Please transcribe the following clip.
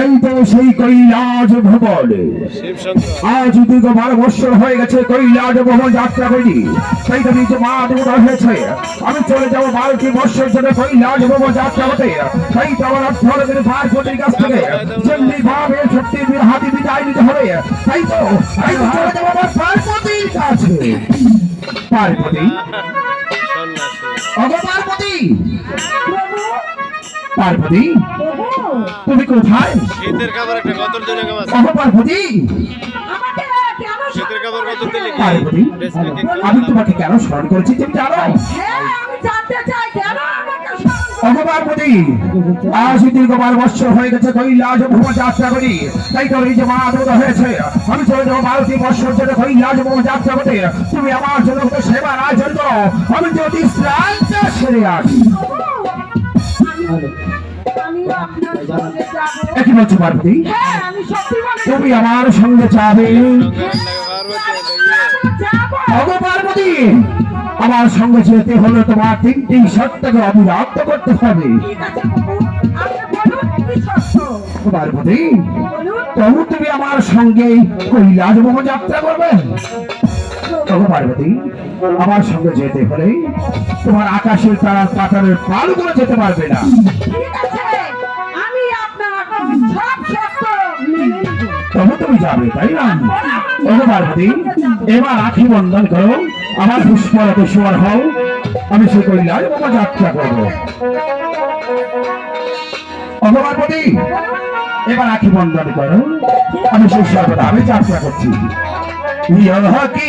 এই তো সেই কৈলাস ভবন। আজ দীর্ঘ বারো বৎসর হয়ে গেছে কৈলাস ভবন যাত্রা করি সেই তো নিচে মা দেবতা হয়েছে। আমি চলে যাব বারোটি বৎসর ধরে কৈলাস ভবন যাত্রা হতে। সেই তো আমার পার্বতীর কাছ থেকে। যেমনি ভাবে সত্যি হাতি বিদায় নিতে হবে তাই তো। চলে যাব আমার পার্বতীর কাছে। পার্বতী? পার্বতী তুমি কোথায়? শীতের খাবার একটা কতর জন্য খাবার পার্বতী। শীতের খাবার কত দিলে পার্বতী আমি তোমাকে কেন স্মরণ করেছি? তুমি জানো? হ্যাঁ আমি জানতে চাই স্মরণ অগ পার্বতী আজ দীর্ঘবার বৎসর হয়ে গেছে কৈলাস ভ্রমণ যাত্রা করি। তাই তো এই যে মা দেবতা হয়েছে আমি চলে যাব বারোটি বৎসর ধরে কৈলাস ভ্রমণ যাত্রা করতে তুমি আমার জন্য তো সেবার আয়োজন আমি যদি শ্রান্ত সেরে আসি। সঙ্গে যাব একই বলছো পার্বতী? হ্যাঁ আমি সত্যি বলে তুমি আমার সঙ্গে যাবে। যাব পার্বতী আমার সঙ্গে যেতে হলে তোমার তিনটি সত্যকে অবিরাপ্ত করতে হবে। পার্বতী তবু তুমি আমার সঙ্গে কৈলাস ভ্রমণ যাত্রা করবে। তবু পার্বতী আমার সঙ্গে যেতে হলে তোমার আকাশের তারার পাতারের পাল করে যেতে পারবে না। আমি তবু তুমি যাবে তাই না? তবু পার্বতী এবার রাখি বন্ধন করো। আমার পুষ্পরত সুয়ার হও, আমি সে কল্যাণ বাবা যাত্রা করব। অভাবপতি এবার আখি বন্ধন করো। আমি সেই সর্বদা আমি যাত্রা করছি। কি?